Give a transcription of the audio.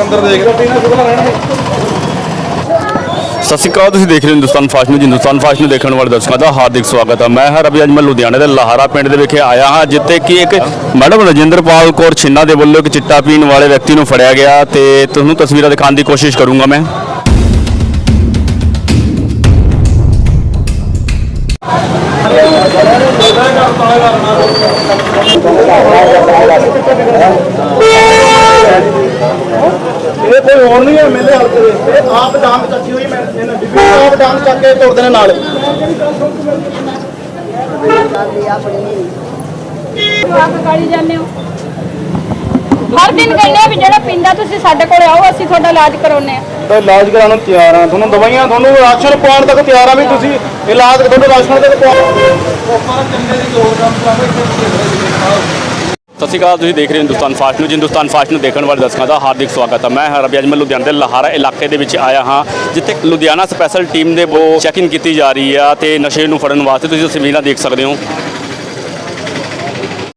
ਅੰਦਰ ਦੇਖ। ਸਤਿ ਸ਼੍ਰੀ ਅਕਾਲ, ਤੁਸੀਂ ਦੇਖ ਰਹੇ ਹੋ Hindustan fast news. Hindustan fast ਨੂੰ ਦੇਖਣ ਵਾਲੇ ਦਰਸ਼ਕਾਂ ਦਾ ਹਾਰਦਿਕ ਸਵਾਗਤ ਹੈ। ਮੈਂ ਹਾਂ ਰਵੀ ਅੱਜ ਮੈਂ ਲੁਧਿਆਣੇ ਦੇ ਲਾਹਾਰਾ ਪਿੰਡ ਦੇ ਵਿਖੇ ਆਇਆ ਹਾਂ, ਜਿੱਥੇ ਕਿ ਇੱਕ ਮੈਡਮ ਰਜਿੰਦਰਪਾਲ ਕੌਰ ਛਿੰਨਾ ਦੇ ਵੱਲੋਂ ਇੱਕ ਚਿੱਟਾ ਪੀਣ ਵਾਲੇ ਵਿਅਕਤੀ ਨੂੰ ਫੜਿਆ ਗਿਆ ਤੇ ਤੁਹਾਨੂੰ ਤਸਵੀਰਾਂ ਦਿਖਾਉਣ ਦੀ ਕੋਸ਼ਿਸ਼ ਕਰੂੰਗਾ ਮੈਂ। ਇਹ ਕੋਈ ਹੋਰ ਨਹੀਂ ਹੈ ਮੇਰੇ ਹਲਕੇ ਦੇ ਇਹ ਆਪ ਡਾਂਗ ਚੱਕੀ ਹੋਈ ਮੈਂ ਇਹਨਾਂ ਨੂੰ ਆਪ ਡਾਂਗ ਚੱਕ ਕੇ ਤੋੜਦੇ ਨੇ ਨਾਲ। ਆਪ ਕਾਲੀ ਜਾਂਦੇ ਹੋ ਹਰ ਦਿਨ ਕਹਿੰਦੇ ਆ ਵੀ ਜਿਹੜਾ ਪਿੰਦਾ ਤੁਸੀਂ ਸਾਡੇ ਕੋਲ ਆਓ ਅਸੀਂ ਤੁਹਾਡਾ ਇਲਾਜ ਕਰਾਉਨੇ ਆ। ਤਾਂ ਇਲਾਜ ਕਰਾਉਣ ਨੂੰ ਤਿਆਰ ਆ। ਤੁਹਾਨੂੰ ਦਵਾਈਆਂ ਤੁਹਾਨੂੰ ਰਾਸ਼ਨ ਪਾਉਣ ਤੱਕ ਤਿਆਰ ਆ ਵੀ ਤੁਸੀਂ ਇਲਾਜ ਤੁਹਾਨੂੰ ਰਾਸ਼ਨ ਤੱਕ ਪਾਉਣ ਸਤਿ ਸ਼੍ਰੀ ਅਕਾਲ, ਤੁਸੀਂ ਦੇਖ ਰਹੇ ਹੋ ਹਿੰਦੁਸਤਾਨ ਫਾਸਟ ਨੂੰ ਹਿੰਦੁਸਤਾਨ ਫਾਸਟ ਨੂੰ ਦੇਖਣ ਵਾਲੇ ਦਰਸ਼ਕਾਂ ਦਾ ਹਾਰਦਿਕ ਸਵਾਗਤ ਹੈ। ਮੈਂ ਹਾਂ ਰਵੀ, ਅੱਜ ਮੈਂ ਲੁਧਿਆਣੇ ਦੇ ਲਾਹਾਰਾ ਇਲਾਕੇ ਦੇ ਵਿੱਚ ਆਇਆ ਹਾਂ, ਜਿੱਥੇ ਲੁਧਿਆਣਾ ਸਪੈਸ਼ਲ ਟੀਮ ਦੇ ਵੱਲੋਂ ਚੈਕਿੰਗ ਕੀਤੀ ਜਾ ਰਹੀ ਆ ਤੇ ਨਸ਼ੇ ਨੂੰ ਫੜਨ ਵਾਸਤੇ ਤੁਸੀਂ ਤਸਵੀਰਾਂ ਦੇਖ ਸਕਦੇ ਹੋ।